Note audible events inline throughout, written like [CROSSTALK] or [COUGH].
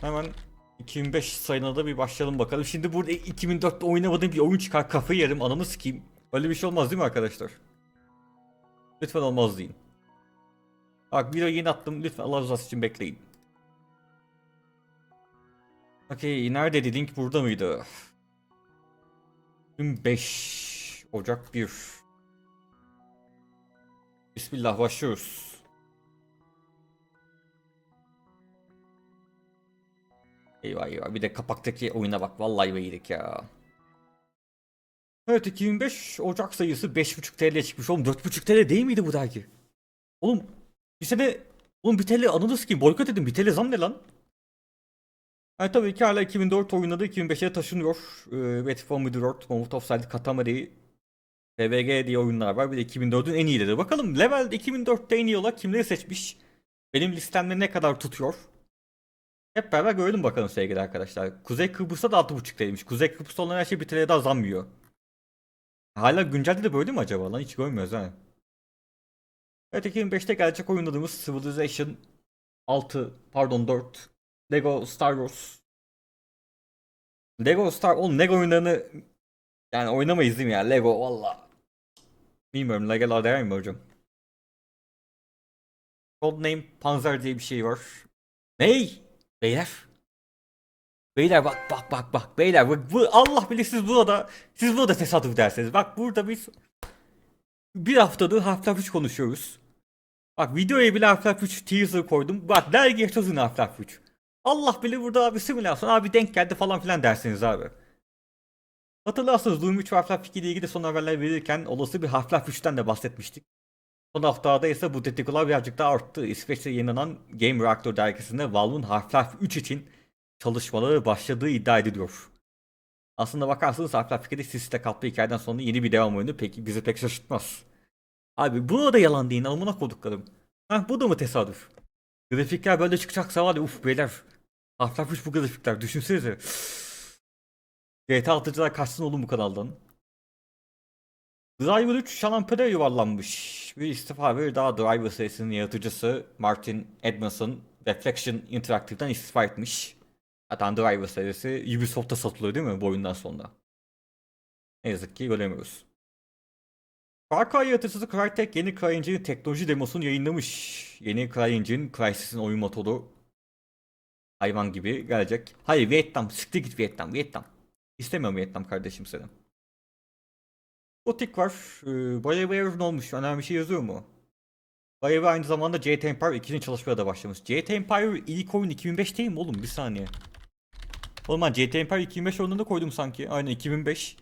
Hemen 2005 sayına da bir başlayalım bakalım. Şimdi burada 2004'te oynamadığım bir oyun çıkar kafayı yerim ananı sikeyim. Öyle bir şey olmaz değil mi arkadaşlar? Lütfen olmaz deyin. Bak video yeni attım lütfen Allah rızası için bekleyin. Okey nerede link burada mıydı? Dün 5 Ocak 1 Bismillah başlıyoruz. Eyvah eyvah bir de kapaktaki oyuna bak vallahi yedik ya. Evet 2005 Ocak sayısı 5.5 TL çıkmış oğlum 4.5 TL değil miydi bu dergi? Oğlum bir sene oğlum bir TL ananı sikeyim boykot edin bir TL zam ne lan? Yani tabii ki hala 2004 oynadı 2005'e taşınıyor. Ee, Battle for Middle-earth, Moment of Silent, Katamari, PVG diye oyunlar var. Bir de 2004'ün en iyileri. Bakalım Level'de 2004'te en iyi olan kimleri seçmiş? Benim listemde ne kadar tutuyor? Hep beraber görelim bakalım sevgili arkadaşlar. Kuzey Kıbrıs'ta da 6.5 TL'ymiş. Kuzey Kıbrıs'ta olan her şey bir TL daha zam. Hala güncelde de böyle mi acaba lan? Hiç görmüyoruz ha. Evet 2005'te gelecek oynadığımız Civilization 6 pardon 4 Lego Star Wars Lego Star oğlum Lego oyunlarını yani oynamayız değil mi ya Lego valla. Bilmiyorum Legolar değer mi hocam? Codename Panzer diye bir şey var. Ney? Beyler. Beyler bak bak bak bak beyler bak, bu Allah bilir siz burada siz burada tesadüf dersiniz. Bak burada biz bir haftadır Half-Life 3 konuşuyoruz. Bak videoya bile Half-Life 3 teaser koydum. Bak dergi yaşasın Half-Life 3. Allah bilir burada abi simülasyon abi denk geldi falan filan dersiniz abi. Hatırlarsınız Doom 3 ve Half-Life 2 ile ilgili son haberler verirken olası bir Half-Life 3'ten de bahsetmiştik. Son haftada ise bu dedikodular birazcık daha arttı. İsveç'te yayınlanan Game Reactor dergisinde Valve'ın Half-Life 3 için çalışmaları başladığı iddia ediliyor. Aslında bakarsanız Half-Life 2'de siste kaplı hikayeden sonra yeni bir devam oyunu peki bizi pek şaşırtmaz. Abi bu da yalan değil amına koduklarım. Heh bu da mı tesadüf? Grafikler böyle çıkacaksa var ya uf beyler. Half-Life 3 bu grafikler düşünsenize. GTA 6'cılar kaçsın oğlum bu kanaldan. Driver 3 şalampere yuvarlanmış. Bir istifa verir daha Driver serisinin yaratıcısı Martin Edmondson Reflection Interactive'den istifa etmiş. Zaten Driver serisi Ubisoft'ta satılıyor değil mi bu oyundan sonra? Ne yazık ki göremiyoruz. Far Cry yaratıcısı Crytek yeni CryEngine'in teknoloji demosunu yayınlamış. Yeni CryEngine, Crysis'in oyun motoru hayvan gibi gelecek. Hayır Vietnam, siktir git Vietnam, Vietnam. İstemiyorum Vietnam kardeşim seni. Gothic var. Ee, BioWare ne olmuş? Önemli bir şey yazıyor mu? BioWare aynı zamanda GTA Empire 2'nin çalışmaya da başlamış. GTA Empire ilk oyun 2005 değil mi oğlum? Bir saniye. Oğlum ben GTA Empire 2005 oyununu koydum sanki. Aynen 2005.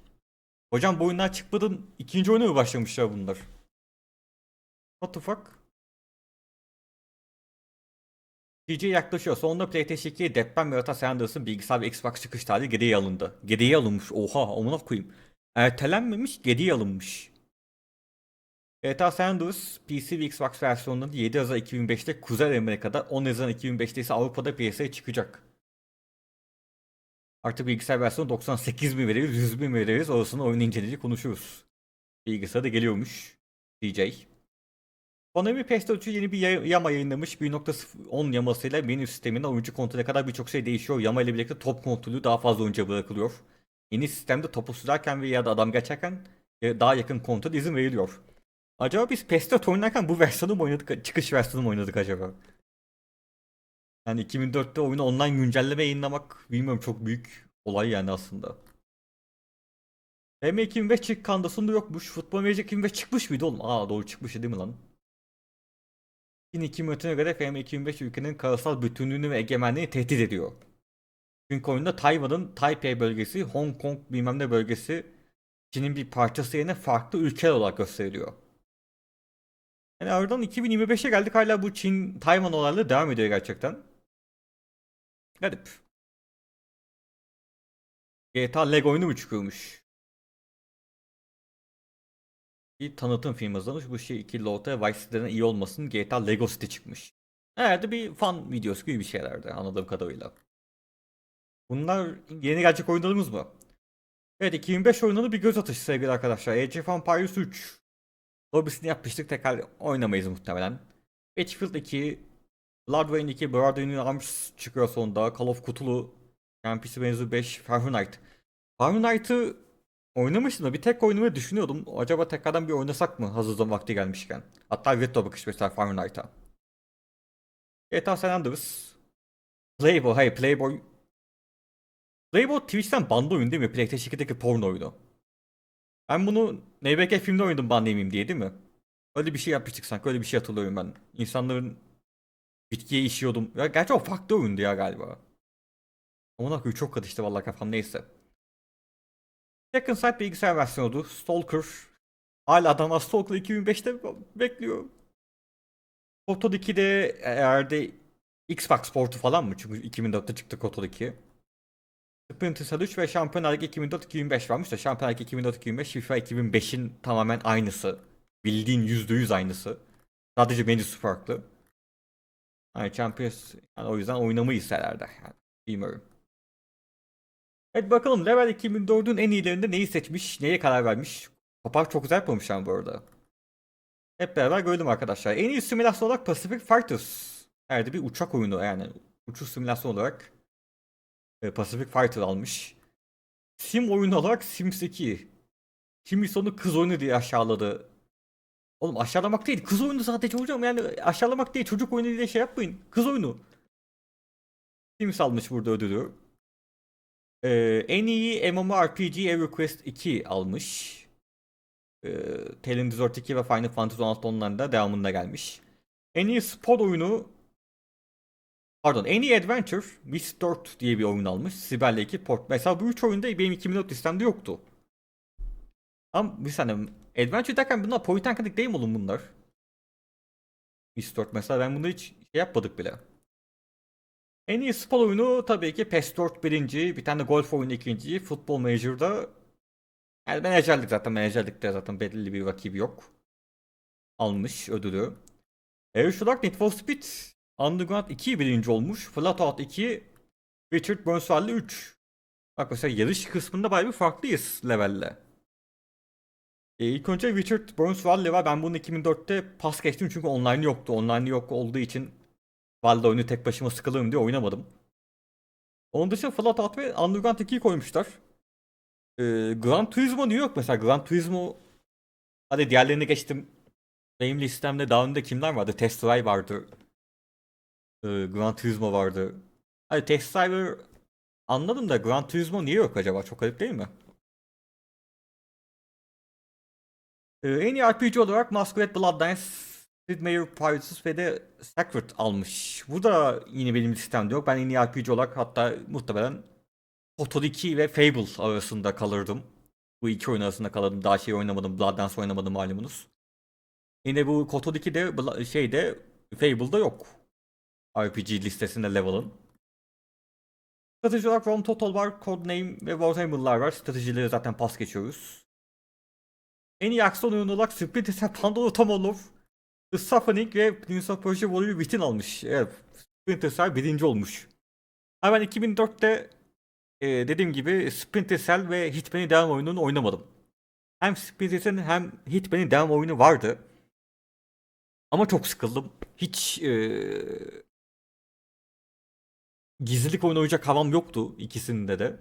Hocam bu oyunlar çıkmadan ikinci oyuna mı başlamışlar bunlar? What the fuck? TJ yaklaşıyor. Sonunda PlayStation 2'ye deprem yaratan Sanders'ın bilgisayar ve Xbox çıkış tarihi geriye alındı. Geriye alınmış. Oha amına koyayım. Ertelenmemiş geriye alınmış. GTA Sanders PC ve Xbox versiyonlarında 7 Haziran 2005'te Kuzey Amerika'da 10 Haziran 2005'te ise Avrupa'da piyasaya çıkacak. Artık bilgisayar versiyonu 98 mi veririz 100 bin mi veririz orasını oyun inceleyince konuşuruz. Bilgisayar da geliyormuş. DJ. Konami PS4 yeni bir ya- yama yayınlamış. 1.10 yamasıyla menü sisteminde oyuncu kontrolüne kadar birçok şey değişiyor. Yama ile birlikte top kontrolü daha fazla oyuncuya bırakılıyor. Yeni sistemde topu sürerken ve ya da adam geçerken e, daha yakın kontrol izin veriliyor. Acaba biz PS4 oynarken bu versiyonu mu oynadık, çıkış versiyonu mu oynadık acaba? Yani 2004'te oyunu online güncelleme yayınlamak bilmiyorum çok büyük olay yani aslında. FM 2005 çık kandasında yokmuş. Futbol Manager 2005 çıkmış mıydı oğlum? Aa doğru çıkmış değil mi lan? Çin 2004'üne göre FM 2005 ülkenin karasal bütünlüğünü ve egemenliğini tehdit ediyor. Çünkü oyunda Tayvan'ın Taipei bölgesi, Hong Kong bilmem ne bölgesi Çin'in bir parçası yerine farklı ülkeler olarak gösteriliyor. Yani aradan 2025'e geldik hala bu Çin Tayvan olayları devam ediyor gerçekten. Garip. GTA Lego oyunu mu çıkıyormuş? Bir tanıtım filmi hazırlamış. Bu şey iki Lota Vice City'den iyi olmasın GTA Lego City çıkmış. Herhalde bir fan videosu gibi bir şeylerdi anladığım kadarıyla. Bunlar yeni gelecek oyunlarımız mı? Evet 2005 oyunları bir göz atışı sevgili arkadaşlar. Age of Empires 3. Lobisini yapmıştık tekrar oynamayız muhtemelen. Battlefield 2, Bloodwayne 2, Brotherhood in Arms çıkıyor sonunda. Call of Cthulhu, NPC Benzu 5, Fahrenheit. Fahrenheit'ı oynamıştım da bir tek oynamayı düşünüyordum. Acaba tekrardan bir oynasak mı hazır zaman vakti gelmişken. Hatta retro bakış mesela Fahrenheit'a. GTA San Andreas. Playboy, hayır Playboy. Playboy Twitch'ten bandı oyun değil mi? PlayStation 2'deki porno oyunu. Ben bunu NBK filmde oynadım ban diye değil mi? Öyle bir şey yapmıştık sanki. Öyle bir şey hatırlıyorum ben. İnsanların bitkiye işiyordum. Ya gerçi o farklı oyundu ya galiba. Ona koyayım çok karıştı vallahi kafam neyse. Second Sight bilgisayar versiyonudu. Stalker. Hala adamlar Stalker 2005'te bekliyor. Kotor 2'de eğer de Xbox portu falan mı? Çünkü 2004'te çıktı Kotor 2. Splinter Cell 3 ve Şampiyonlar Ligi 2004-2005 varmış da Şampiyonlar Ligi 2004-2005 FIFA 2005'in tamamen aynısı. Bildiğin %100 aynısı. Sadece menüsü farklı. Yani Champions yani o yüzden oynamayız herhalde. Yani, bilmiyorum. Evet bakalım Level 2004'ün en iyilerinde neyi seçmiş, neye karar vermiş. Kapak çok güzel yapılmış yani bu arada. Hep beraber gördüm arkadaşlar. En iyi simülasyon olarak Pacific Fighters. Herhalde bir uçak oyunu yani. Uçuş simülasyon olarak Pacific Fighter almış. Sim oyunu olarak Sims 2. Kimi sonu kız oyunu diye aşağıladı. Oğlum aşağılamak değil. Kız oyunu sadece hocam yani aşağılamak değil. Çocuk oyunu diye şey yapmayın. Kız oyunu. Sims almış burada ödülü. Ee, en iyi MMORPG EverQuest 2 almış. Ee, Talon Resort 2 ve Final Fantasy 16 onların devamında gelmiş. En iyi spor oyunu Pardon iyi Adventure 4 diye bir oyun almış. Sibel'le 2 port. Mesela bu 3 oyunda benim 2004 listemde yoktu. Ama bir saniye Adventure derken bunlar point and click değil mi oğlum bunlar? 4 mesela ben bunu hiç şey yapmadık bile. En iyi spor oyunu tabii ki PES 4 birinci, bir tane golf oyunu ikinci, Football Manager'da yani menajerlik zaten menajerlikte zaten belirli bir rakibi yok. Almış ödülü. Yarış olarak Need for Speed Underground 2 birinci olmuş. Flatout 2 Richard Burns Valley 3. Bak mesela yarış kısmında bayağı bir farklıyız levelle. E, ilk önce Richard Burns var. Ben bunu 2004'te pas geçtim çünkü online yoktu. Online yok olduğu için Valley oyunu tek başıma sıkılırım diye oynamadım. Onun dışında Flatout ve Underground 2'yi koymuşlar. E, Gran Turismo New York mesela. Gran Turismo Hadi diğerlerini geçtim. Benim listemde daha önde kimler vardı? Test Drive vardı. Ee, Gran Turismo vardı. Hadi Test Driver anladım da Gran Turismo niye yok acaba? Çok garip değil mi? Ee, en iyi RPG olarak Masquerade Bloodlines, Sid Meier Pirates ve de Sacred almış. Bu da yine benim listemde yok. Ben en iyi RPG olarak hatta muhtemelen Kotor 2 ve Fable arasında kalırdım. Bu iki oyun arasında kalırdım. Daha şey oynamadım. Bloodlines oynamadım malumunuz. Yine bu Kotor 2'de Bla- şeyde Fable'da yok. RPG listesinde level'ın. Strateji olarak Rome Total var, Codename ve Warhammer'lar var. Stratejileri zaten pas geçiyoruz. En iyi aksiyon oyunu olarak Splinter Cell Pandora Tomahawk, The Summoning ve Prince of Persia Warrior Within almış. Evet, Splinter Cell birinci olmuş. Ha ben 2004'te e, dediğim gibi Splinter Cell ve Hitman'in devam oyununu oynamadım. Hem Splinter Cell'in hem Hitman'in devam oyunu vardı. Ama çok sıkıldım. Hiç e, gizlilik oyunu oynayacak havam yoktu ikisinde de.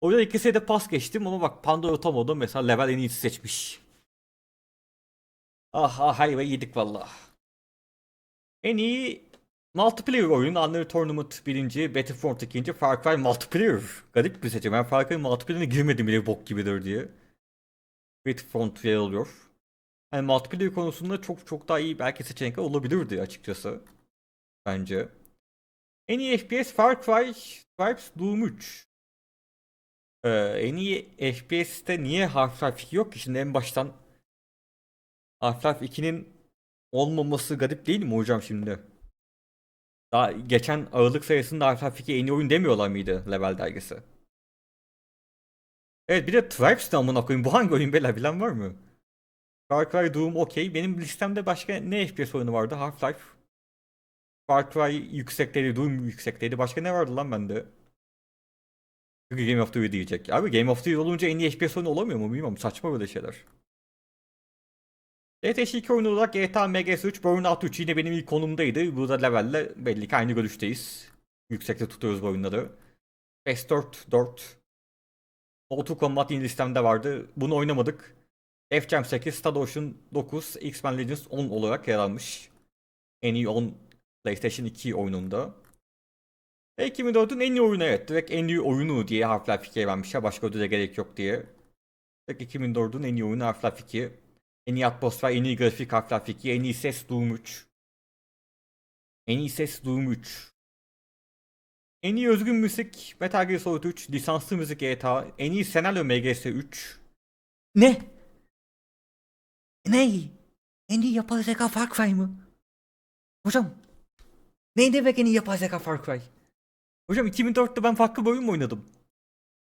O yüzden ikisine de pas geçtim ama bak Pandora Tomo'da mesela level en iyisi seçmiş. Ah ah hayve yedik valla. En iyi multiplayer oyun Unreal Tournament birinci, Battlefront ikinci, Far Cry multiplayer. Garip bir seçim. Ben Far Cry multiplayer'ine girmedim bile bok gibidir diye. Battlefront yer alıyor. Yani multiplayer konusunda çok çok daha iyi belki seçenekler olabilirdi açıkçası. Bence. En iyi FPS Far Cry Stripes Doom 3. Ee, en iyi FPS'te niye Half-Life 2 yok ki? Şimdi en baştan Half-Life 2'nin olmaması garip değil mi hocam şimdi? Daha geçen Aralık sayısında Half-Life 2 en iyi oyun demiyorlar mıydı Level dergisi? Evet bir de Tribes de amına koyayım. Bu hangi oyun beyler bilen var mı? Far Cry Doom okey. Benim listemde başka ne FPS oyunu vardı? Half-Life. Far Cry yüksekteydi, Doom yüksekteydi. Başka ne vardı lan bende? Çünkü Game of the Year diyecek. Abi Game of the Year olunca en iyi FPS oyunu olamıyor mu? Bilmiyorum. Saçma böyle şeyler. PlayStation 2 oyunu olarak GTA MGS3 Burnout 3 yine benim ilk konumdaydı. Burada levelle belli ki aynı görüşteyiz. Yüksekte tutuyoruz bu oyunları. PES 4 4. Auto Combat yine listemde vardı. Bunu oynamadık. F-Jam 8, Star Ocean 9, X-Men Legends 10 olarak yer almış. En iyi 10 PlayStation 2 oyununda. Ve 2004'ün en iyi oyunu evet. Direkt en iyi oyunu diye Half-Life 2'ye vermişler. Başka ödüle gerek yok diye. Direkt 2004'ün en iyi oyunu Half-Life 2. En iyi atmosfer, en iyi grafik Half-Life 2, en iyi ses Doom 3. En iyi ses Doom 3. En iyi özgün müzik Metal Gear Solid 3, lisanslı müzik GTA, en iyi senaryo MGS 3. Ne? Ne? En iyi yapay zeka Far Cry mı? Hocam. Ne demek en iyi yapay zeka Far Cry? Hocam 2004'te ben farklı bir oyun mu oynadım?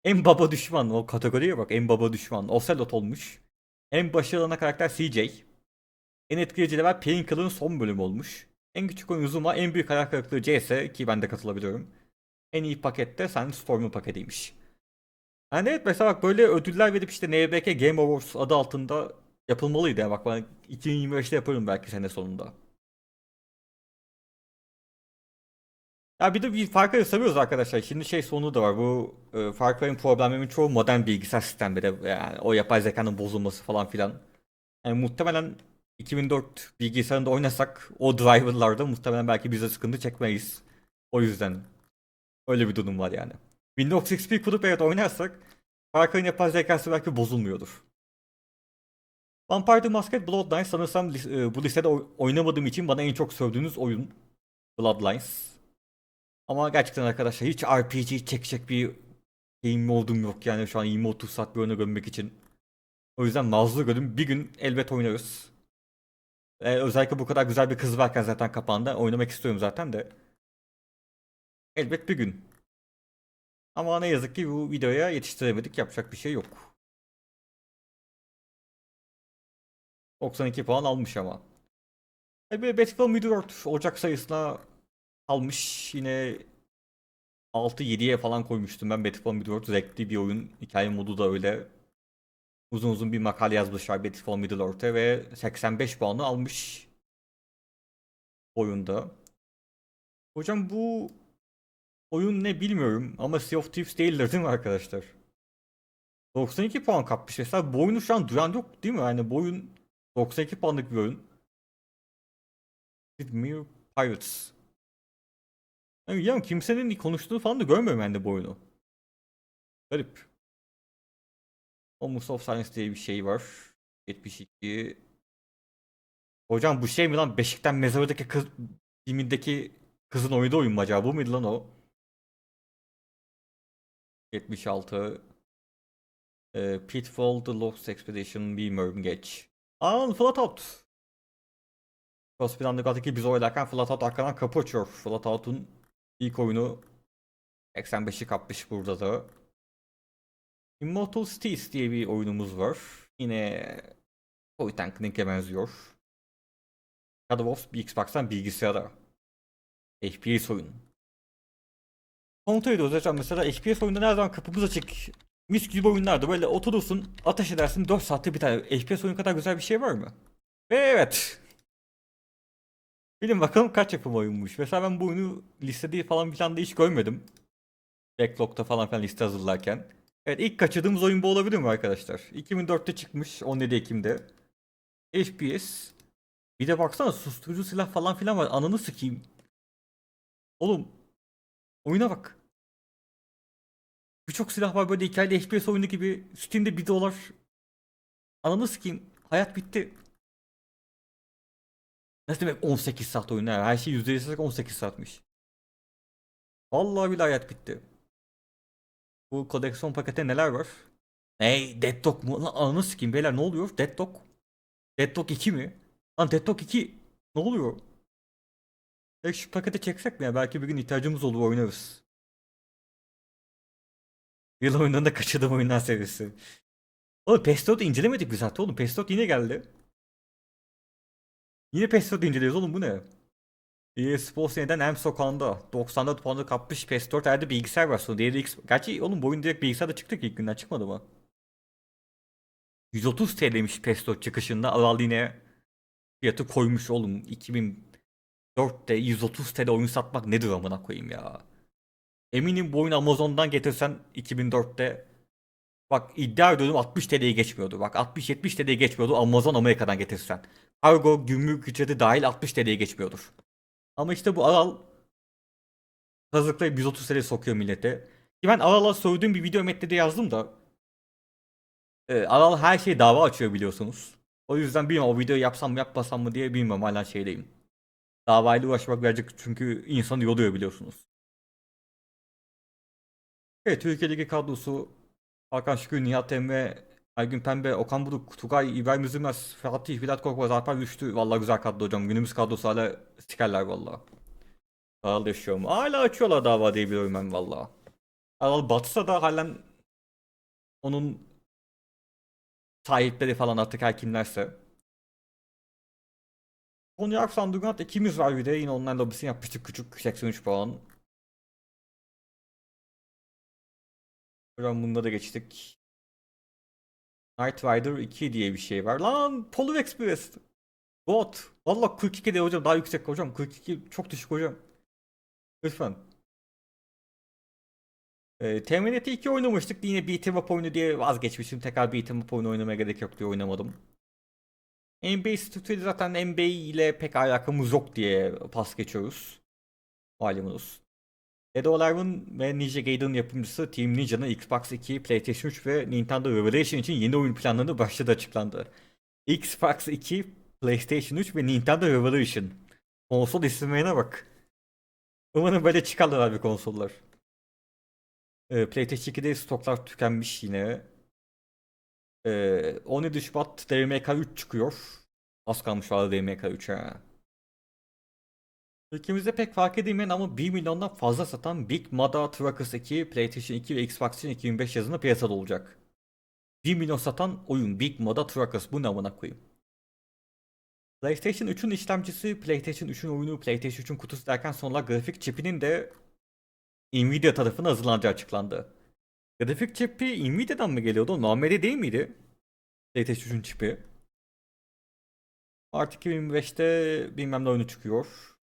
En baba düşman o kategoriye bak en baba düşman Ocelot olmuş. En başarılı ana karakter CJ. En etkileyici level Painkiller'ın son bölümü olmuş. En küçük oyun Zuma, en büyük hayal kırıklığı CS ki ben de katılabiliyorum. En iyi pakette Sandstorm'un paketiymiş. Yani evet mesela bak böyle ödüller verip işte NBK Game Awards adı altında yapılmalıydı ya bak ben 2025'te yaparım belki sene sonunda. Ya bir de bir Far Cry'ı seviyoruz arkadaşlar. Şimdi şey sonu da var. Bu e, Far Cry'ın problemlerinin çoğu modern bilgisayar sistemleri. Yani o yapay zekanın bozulması falan filan. Yani muhtemelen 2004 bilgisayarında oynasak o driverlarda muhtemelen belki bize sıkıntı çekmeyiz. O yüzden öyle bir durum var yani. Windows XP kurup evet oynarsak Far yapay zekası belki bozulmuyordur. Vampire the Masquerade Bloodlines sanırsam e, bu listede oy- oynamadığım için bana en çok sövdüğünüz oyun Bloodlines. Ama gerçekten arkadaşlar hiç RPG çekecek bir şeyim modum yok yani şu an 20-30 saat bir oyuna gömmek için. O yüzden mazur görün bir gün elbet oynarız. Ee, özellikle bu kadar güzel bir kız varken zaten kapağında oynamak istiyorum zaten de. Elbet bir gün. Ama ne yazık ki bu videoya yetiştiremedik yapacak bir şey yok. 92 puan almış ama. Tabii Battlefield Midgard Ocak sayısına almış yine 6-7'ye falan koymuştum ben Battlefield Midgard zevkli bir oyun hikaye modu da öyle uzun uzun bir makale yazmışlar Battlefield Middle-earth'e ve 85 puanı almış oyunda. Hocam bu oyun ne bilmiyorum ama Sea of Thieves değildir değil mi arkadaşlar? 92 puan kapmış mesela bu oyunu şu an duyan yok değil mi? Yani bu oyun 92 puanlık bir oyun. Midmere Pirates. Yani ya kimsenin konuştuğunu falan da görmüyorum ben de bu oyunu. Garip. Almost of Science diye bir şey var. 72. Hocam bu şey mi lan? Beşikten mezardaki kız filmindeki kızın oynadığı oyun mu acaba? Bu muydu lan o? 76. Ee, Pitfall, The Lost Expedition, Beamer, geç. Aa, Flatout. Cross Underground'daki biz oynarken Flatout arkadan kapı açıyor. Flatout'un ilk oyunu 85'i kapmış burada da. Immortal Cities diye bir oyunumuz var. Yine Point and Click'e benziyor. Shadow of bir Xbox'tan bilgisayara. FPS oyun. Kontrol ediyoruz hocam mesela FPS oyunda her zaman kapımız açık. Mis gibi oyunlarda böyle oturursun ateş edersin 4 saatte biter. FPS oyun kadar güzel bir şey var mı? Ve evet. Bilin bakalım kaç yapım oyunmuş. Mesela ben bu oyunu listede falan filan da hiç görmedim. Backlog'da falan filan liste hazırlarken. Evet ilk kaçırdığımız oyun bu olabilir mi arkadaşlar? 2004'te çıkmış 17 Ekim'de. FPS. Bir de baksana susturucu silah falan filan var. Ananı sikeyim. Oğlum. Oyuna bak. Birçok silah var böyle hikayeli FPS oyunu gibi. Steam'de 1 dolar. Ananı sikeyim. Hayat bitti. Nasıl demek 18 saat oyun ya? Her şey %100 18 saatmiş. Vallahi bile hayat bitti. Bu koleksiyon pakette neler var? Hey Dead Dog mu? Lan ananı sikeyim beyler ne oluyor? Dead Dog. Dead Dog 2 mi? Lan Dead Dog 2 ne oluyor? Ya şu paketi çeksek mi ya? Belki bir gün ihtiyacımız olur oynarız. Yıl oyunlarında kaçırdığım oyunlar serisi. Oğlum PES 4'ü incelemedik biz zaten oğlum. PES 4 yine geldi. Yine PES 4 inceliyoruz oğlum bu ne? EA Sports yeniden hem sokağında 94 puanı kapmış PES 4 herhalde bilgisayar versiyonu. Diğeri X... Gerçi oğlum bu oyun direkt bilgisayarda çıktı ki ilk günden çıkmadı mı? 130 TL'miş PES 4 çıkışında al al yine fiyatı koymuş oğlum. 2004'te 130 TL oyun satmak nedir amına koyayım ya. Eminim bu oyunu Amazon'dan getirsen 2004'te bak iddia ediyorum 60 TL'yi geçmiyordu. Bak 60-70 TL'yi geçmiyordu Amazon Amerika'dan getirsen. Kargo, gümrük ücreti dahil 60 TL'yi geçmiyordur. Ama işte bu Aral kazıklayıp 130 TL sokuyor millete. Ki ben Aral'a sorduğum bir video metninde yazdım da e, Aral her şeye dava açıyor biliyorsunuz. O yüzden bilmiyorum o videoyu yapsam mı yapmasam mı diye bilmiyorum hala şeydeyim. Davayla uğraşmak birazcık çünkü insanı yoruyor biliyorsunuz. Evet Türkiye'deki kadrosu Hakan Şükür, Nihat Emre, Aygün Pembe, Okan Buruk, Tugay, İbrahim Üzülmez, Fatih, Filat Korkmaz, Alper Güçlü. Vallahi güzel kadro hocam. Günümüz kadrosu hala sikerler valla. Aral yaşıyor mu? Hala açıyorlar dava diye biliyorum ben valla. Aral batsa da halen onun sahipleri falan artık her kimlerse. Konya Aksan Dugant ikimiz var bir de yine online lobisini yapmıştık küçük 83 puan. Hocam bunda da geçtik. Knight Rider 2 diye bir şey var. Lan Polar Express. Bot. Valla 42 de hocam daha yüksek hocam. 42 çok düşük hocam. Lütfen. Ee, Terminator 2 oynamıştık. Yine beat'em up oyunu diye vazgeçmişim. Tekrar beat'em up oyunu oynamaya gerek yok diye oynamadım. NBA Street'de zaten NBA ile pek alakamız yok diye pas geçiyoruz. Malumunuz. Dead or Alive'ın ve Ninja Gaiden yapımcısı Team Ninja'nın Xbox 2, PlayStation 3 ve Nintendo Revelation için yeni oyun planlarını başladı açıklandı. Xbox 2, PlayStation 3 ve Nintendo Revelation. Konsol isimlerine bak. Umarım böyle çıkarlar abi konsollar. Ee, PlayStation 2'de stoklar tükenmiş yine. Ee, 17 Şubat DMK 3 çıkıyor. Az kalmış var DMK 3'e. Ülkemizde pek fark edilmeyen ama 1 milyondan fazla satan Big Mother Truckers 2, PlayStation 2 ve Xbox için 2005 yazında piyasada olacak. 1 milyon satan oyun Big Mother Truckers bu ne amına koyayım. PlayStation 3'ün işlemcisi, PlayStation 3'ün oyunu, PlayStation 3'ün kutusu derken sonra grafik çipinin de Nvidia tarafından hazırlanacağı açıklandı. Grafik çipi Nvidia'dan mı geliyordu? Normalde değil miydi? PlayStation 3'ün çipi. Artık 2025'te bilmem ne oyunu çıkıyor.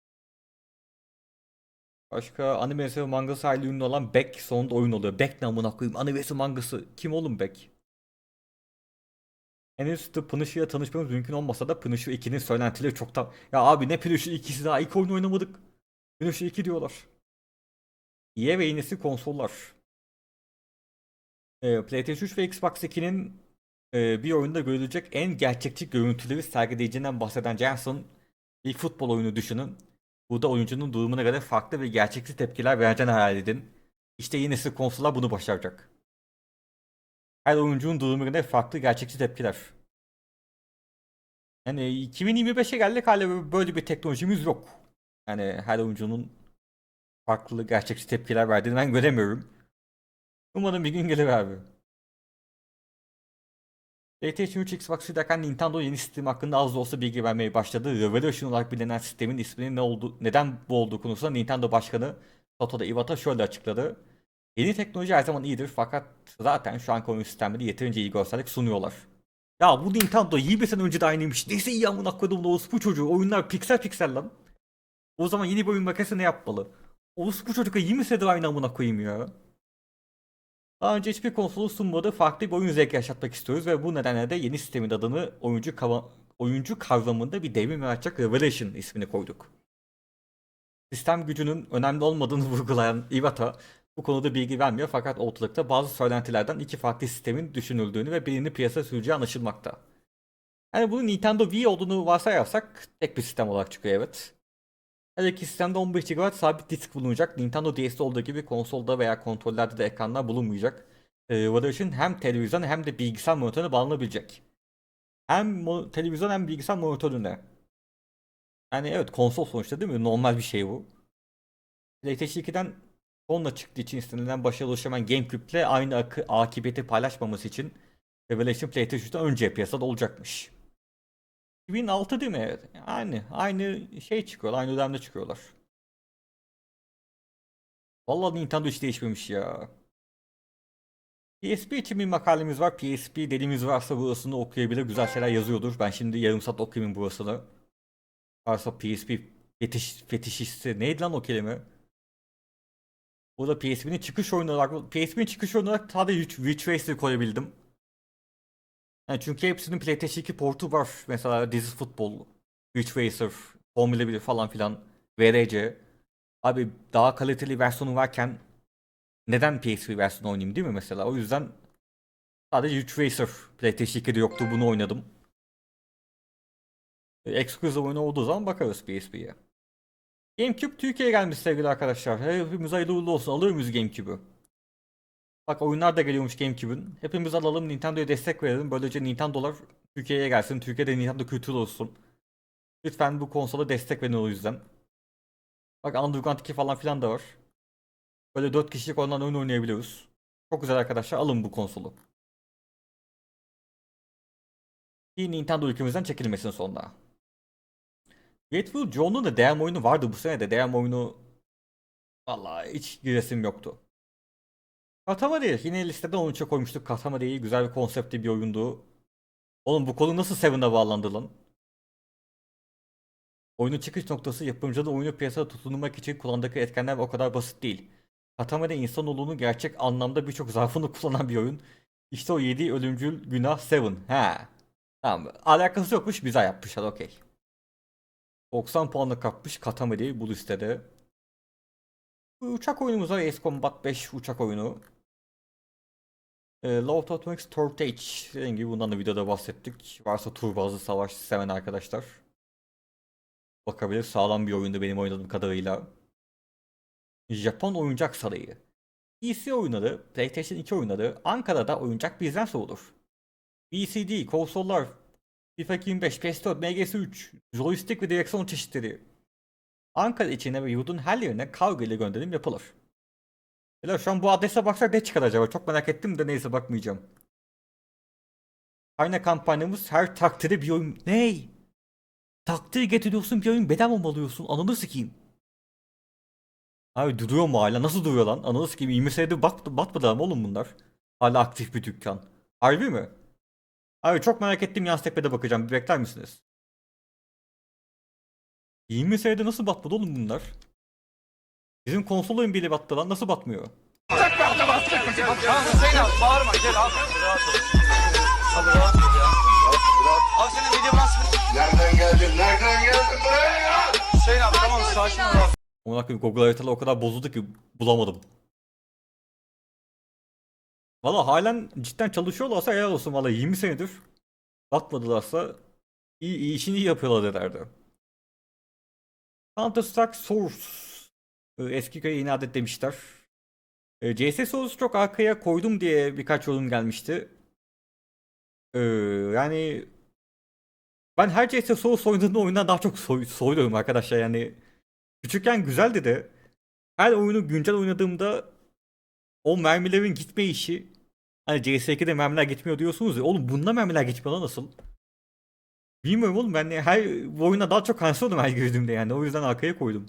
Başka animesi ve mangası hali ünlü olan Beck sonunda oyun oluyor. Beck ne amına koyayım? Animesi mangası. Kim oğlum Beck? Henüz The Punisher'la tanışmamız mümkün olmasa da Punisher 2'nin söylentileri çoktan... Ya abi ne Punisher 2'si daha ilk oyunu oynamadık. Punisher 2 diyorlar. EA ve yenisi konsollar. Ee, PlayStation 3 ve Xbox 2'nin e, bir oyunda görülecek en gerçekçi görüntüleri sergileyeceğinden bahseden Jensen bir futbol oyunu düşünün. Burada oyuncunun durumuna göre farklı ve gerçekçi tepkiler vereceğini hayal edin. İşte yeni nesil konsollar bunu başaracak. Her oyuncunun durumuna göre farklı gerçekçi tepkiler. Yani 2025'e geldik hala böyle bir teknolojimiz yok. Yani her oyuncunun farklı gerçekçi tepkiler verdiğini ben göremiyorum. Umarım bir gün gelir abi. PlayStation 3 Xbox derken Nintendo yeni sistem hakkında az da olsa bilgi vermeye başladı. Revolution olarak bilinen sistemin isminin ne oldu, neden bu olduğu konusunda Nintendo Başkanı Satoru Iwata şöyle açıkladı. Yeni teknoloji her zaman iyidir fakat zaten şu an oyun sistemleri yeterince iyi görsellik sunuyorlar. Ya bu Nintendo 20 sene önce de aynıymış. Neyse iyi amına koydum bu çocuğu. Oyunlar piksel piksel lan. O zaman yeni bir oyun makinesi ne yapmalı? Orospu çocuk 20 senedir aynı amına koyayım ya. Daha önce hiçbir konsolu sunmadığı farklı bir oyun zevki yaşatmak istiyoruz ve bu nedenle de yeni sistemin adını oyuncu, kava- oyuncu kavramında bir devrim yaratacak Revelation ismini koyduk. Sistem gücünün önemli olmadığını [LAUGHS] vurgulayan Iwata bu konuda bilgi vermiyor fakat ortalıkta bazı söylentilerden iki farklı sistemin düşünüldüğünü ve birini piyasa süreceği anlaşılmakta. Yani bunu Nintendo Wii olduğunu varsayarsak tek bir sistem olarak çıkıyor evet. Her iki sistemde 15 GB sabit disk bulunacak. Nintendo DS'de olduğu gibi konsolda veya kontrollerde de ekranlar bulunmayacak. Ee, Revolution hem televizyon hem de bilgisayar monitörüne bağlanabilecek. Hem televizyon hem bilgisayar monitörüne. Yani evet konsol sonuçta değil mi? Normal bir şey bu. PlayStation 2'den sonra çıktığı için istenilen başarılı ulaşamayan GameCube'le aynı akı, akıbeti paylaşmaması için Revelation PlayStation'dan önce piyasada olacakmış. 2006 değil mi? Aynı. Aynı şey çıkıyor. Aynı dönemde çıkıyorlar. Vallahi Nintendo hiç değişmemiş ya. PSP için bir makalemiz var. PSP dediğimiz varsa burasını okuyabilir. Güzel şeyler yazıyordur. Ben şimdi yarım saat okuyayım burasını. Varsa PSP fetiş, fetişisti. Neydi lan o kelime? Bu da PSP'nin çıkış oyunu olarak PSP'nin çıkış oyunu olarak sadece Witch Racer koyabildim. Yani çünkü hepsinin PlayStation 2 portu var. Mesela Dizi Futbol, Witch Racer, Formula 1 falan filan, VRC. Abi daha kaliteli versiyonu varken neden PSP versiyonu oynayayım değil mi mesela? O yüzden sadece Witch Racer PlayStation 2'de yoktu bunu oynadım. E, Exclusive oyunu olduğu zaman bakarız PSP'ye. GameCube Türkiye'ye gelmiş sevgili arkadaşlar. Hepimiz hayırlı uğurlu olsun. Alıyor muyuz GameCube'u? Bak oyunlar da geliyormuş GameCube'un. Hepimiz alalım Nintendo'ya destek verelim. Böylece Nintendo'lar Türkiye'ye gelsin. Türkiye'de Nintendo kültürü olsun. Lütfen bu konsola destek verin o yüzden. Bak Underground 2 falan filan da var. Böyle 4 kişilik online oyun oynayabiliyoruz. Çok güzel arkadaşlar alın bu konsolu. Ki Nintendo ülkemizden çekilmesin sonra. Grateful John'un da DM oyunu vardı bu sene de DM oyunu Vallahi hiç giresim yoktu. Katamari yine listede onu çok koymuştuk. Katamari güzel bir konseptli bir oyundu. Oğlum bu konu nasıl Seven'a bağlandı lan? Oyunun çıkış noktası yapımcının oyunu piyasada tutunmak için kullandığı etkenler o kadar basit değil. Katamari insanoğlunun gerçek anlamda birçok zaafını [LAUGHS] kullanan bir oyun. İşte o yedi ölümcül günah Seven. He. Tamam. Alakası yokmuş güzel yapmışlar okey. 90 puanla kapmış Katamari bu listede. Uçak oyunumuz var Ace Combat 5 uçak oyunu. E, Love Atomics Third Age. Dediğim gibi bundan da videoda bahsettik. Varsa tur bazlı savaş seven arkadaşlar. Bakabilir sağlam bir oyundu benim oynadığım kadarıyla. Japon Oyuncak Sarayı. PC oyunları, PlayStation 2 oyunları Ankara'da oyuncak bizden sorulur. BCD, konsollar, FIFA 25, PS4, MGS3, joystick ve direksiyon çeşitleri. Ankara içine ve yurdun her yerine kargo ile gönderim yapılır. Beyler şu an bu adrese baksak ne çıkar acaba? Çok merak ettim de neyse bakmayacağım. Aynı kampanyamız her takdire bir oyun... Ney? Takdir getiriyorsun bir oyun bedava mı alıyorsun? Ananı sikeyim. Abi duruyor mu hala? Nasıl duruyor lan? Ananı sikeyim. 20 senedir bat, batmadı mı oğlum bunlar? Hala aktif bir dükkan. Harbi mi? Abi çok merak ettim yan sekmede bakacağım. Bir bekler misiniz? 20 senede nasıl batmadı oğlum bunlar? Bizim konsol oyun bile battı lan. Nasıl batmıyor? Hüseyin abi bağırma gel abi. Abi rahat ol ya. Abi senin video nasıl? Nereden geldin? Nereden geldin buraya ya? Hüseyin abi tamam sakin ol abi. Ona koyayım Google haritalar o kadar bozuldu ki bulamadım. Valla halen cidden çalışıyorlarsa helal olsun valla 20 senedir batmadılarsa iyi, iyi işini iyi yapıyorlar derlerdi. Counter Strike Source eski köye inat et demişler. Ee, CS Source çok arkaya koydum diye birkaç yorum gelmişti. Ee, yani ben her CS Source oynadığım oyundan daha çok soy soyuyorum arkadaşlar yani. Küçükken güzeldi de her oyunu güncel oynadığımda o mermilerin gitme işi hani CS2'de mermiler gitmiyor diyorsunuz ya oğlum bunda mermiler gitmiyor nasıl? Bilmiyorum oğlum ben her oyuna daha çok kanser oldum her girdiğimde yani o yüzden arkaya koydum.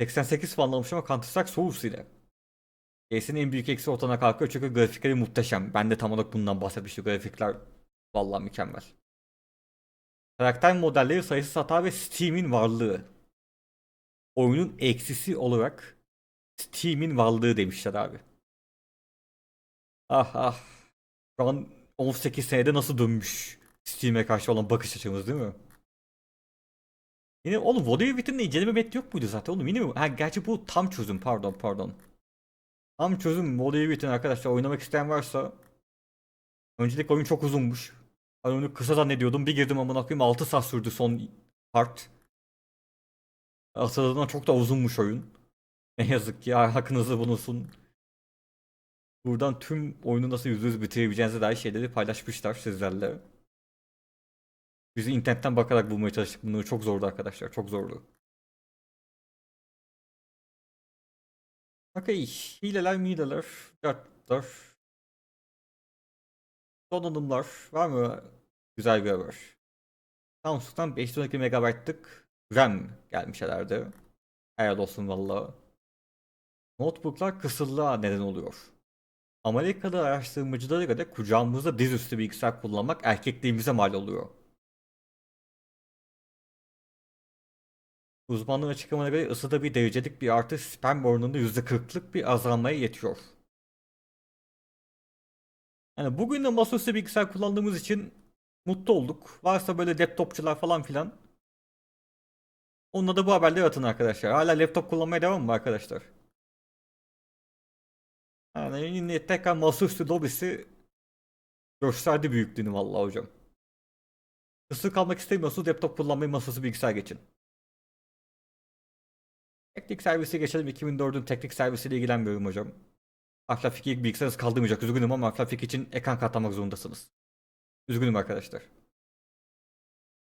88 falan almış ama Counter Strike Source ile. CS'nin en büyük eksi ortadan kalkıyor çünkü grafikleri muhteşem. Ben de tam olarak bundan bahsetmiştim. Grafikler vallahi mükemmel. Karakter modelleri sayısız hata ve Steam'in varlığı. Oyunun eksisi olarak Steam'in varlığı demişler abi. Ah ah. Şu an 18 senede nasıl dönmüş Steam'e karşı olan bakış açımız değil mi? Yine oğlum Voda'yı bitirme inceleme metni yok muydu zaten oğlum yine mi? Ha gerçi bu tam çözüm pardon pardon. Tam çözüm Voda'yı bitirin arkadaşlar oynamak isteyen varsa. Öncelikle oyun çok uzunmuş. Ben onu kısa zannediyordum. Bir girdim amına koyayım 6 saat sürdü son part. Aslında çok da uzunmuş oyun. Ne yazık ki hakkınızı bulunsun. Buradan tüm oyunu nasıl yüzde yüz bitirebileceğinize dair şeyleri paylaşmışlar sizlerle. Biz internetten bakarak bulmaya çalıştık bunu. Çok zordu arkadaşlar. Çok zordu. Okey. Hileler, mileler, cartlar. Donanımlar. Var mı güzel bir haber? Samsung'dan 512 MB'lık RAM gelmiş herhalde. Helal olsun valla. Notebooklar kısırlığa neden oluyor. Amerikalı araştırmacılara göre kucağımızda dizüstü bilgisayar kullanmak erkekliğimize mal oluyor. Uzmanlığın açıklamalarına göre ısıda bir derecelik bir artış sperm oranında %40'lık bir azalmaya yetiyor. Yani bugün de masaüstü bilgisayar kullandığımız için mutlu olduk. Varsa böyle laptopçular falan filan. Onunla da bu haberleri atın arkadaşlar. Hala laptop kullanmaya devam mı arkadaşlar? Yani yine tekrar masaüstü lobisi gösterdi büyüklüğünü vallahi hocam. Kısır kalmak istemiyorsanız laptop kullanmayı masası bilgisayar geçin. Teknik servisi geçelim. 2004'ün teknik servisiyle ilgilenmiyorum hocam. Half-Life 2'yi bilgisayarınız kaldırmayacak. Üzgünüm ama 2 için ekran katlamak zorundasınız. Üzgünüm arkadaşlar.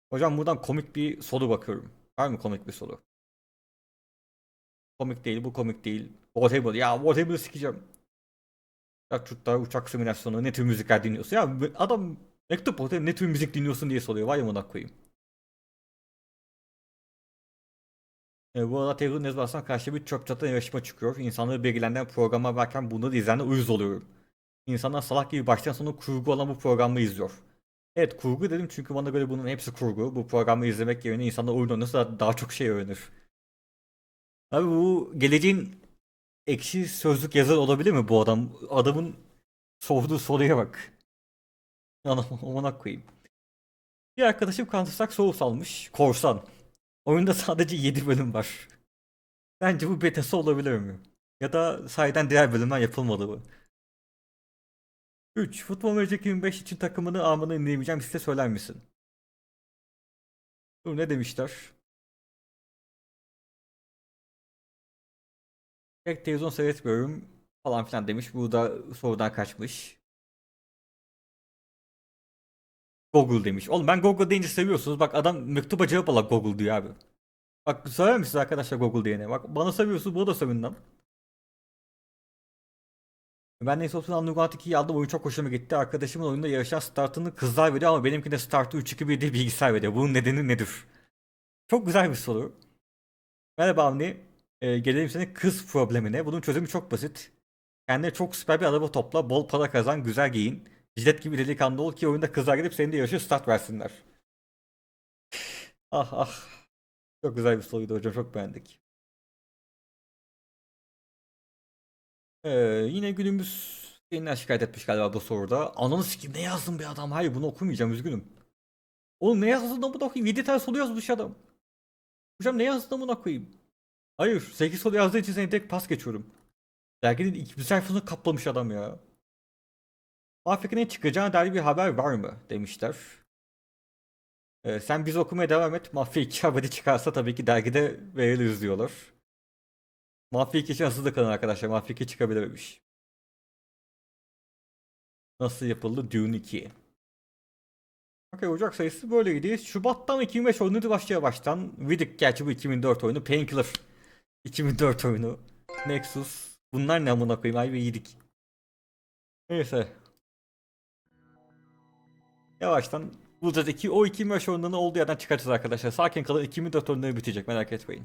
Hocam buradan komik bir soru bakıyorum. Var mı komik bir soru? Komik değil, bu komik değil. Whatever. Ya whatever sikeceğim. Ya çocuklar uçak simülasyonu ne tür müzikler dinliyorsun? Ya adam mektup ortaya ne tür müzik dinliyorsun diye soruyor. Vay amına koyayım. E, bu arada Terror Nezbas'tan karşı bir çöp çatan yarışma çıkıyor. İnsanları belirlenen programa varken bunları izleyenler uyuz oluyorum. İnsanlar salak gibi baştan sona kurgu olan bu programı izliyor. Evet kurgu dedim çünkü bana göre bunun hepsi kurgu. Bu programı izlemek yerine insanlar oyun oynarsa daha çok şey öğrenir. Abi bu geleceğin ekşi sözlük yazar olabilir mi bu adam? Adamın sorduğu soruya bak. [LAUGHS] Anam amına koyayım. Bir arkadaşım Counter Strike Source almış. Korsan. Oyunda sadece 7 bölüm var. Bence bu betası olabilir mi? Ya da sahiden diğer bölümler yapılmadı mı? 3. Futbol Manager 2005 için takımını almanı indiremeyeceğim size söyler misin? Dur ne demişler? Pek televizyon seyretmiyorum falan filan demiş. Bu da sorudan kaçmış. Google demiş. Oğlum ben Google deyince seviyorsunuz. Bak adam mektuba cevap alarak Google diyor abi. Bak söyler misiniz arkadaşlar Google diyene? Bak bana seviyorsunuz bunu da sevin lan. Ben neyse olsun Underground 2'yi aldım. Oyun çok hoşuma gitti. Arkadaşımın oyunda yarışan startını kızlar veriyor ama benimkinde startı 3-2-1 değil bilgisayar veriyor. Bunun nedeni nedir? Çok güzel bir soru. Merhaba Avni. Ee, gelelim senin kız problemine. Bunun çözümü çok basit. Kendine çok süper bir araba topla, bol para kazan, güzel giyin. Jilet gibi delikanlı ol ki oyunda kızlar gidip senin de yarışı start versinler. Ah ah. Çok güzel bir soruydu hocam. Çok beğendik. Ee, yine günümüz yeniden şikayet etmiş galiba bu soruda. Ananı sikeyim ne yazdım be adam? Hayır bunu okumayacağım üzgünüm. Oğlum ne yazdın bunu okuyayım? 7 tane soru yazmış adam. Hocam ne yazdın bunu okuyayım? Hayır 8 soru yazdığı için seni tek pas geçiyorum. Derginin iki bir sayfasını kaplamış adam ya. Afrika'nın çıkacağına dair bir haber var mı? demişler. Ee, sen biz okumaya devam et. Mafya 2 haberi çıkarsa tabii ki dergide veririz diyorlar. Mafya 2 için asıl kalın arkadaşlar. Mafya 2 çıkabilirmiş. Nasıl yapıldı Dune 2? Okey Ocak sayısı böyleydi. Şubat'tan 2005 oyunu başlıyor baştan. Vidic gerçi bu 2004 oyunu. Painkiller 2004 oyunu. Nexus. Bunlar ne amına koyayım ay ve yedik. Neyse. Yavaştan bulacağız. İki, o 2005 oyunlarını olduğu yerden çıkartacağız arkadaşlar. Sakin kalın 2004 oyunları bitecek merak etmeyin.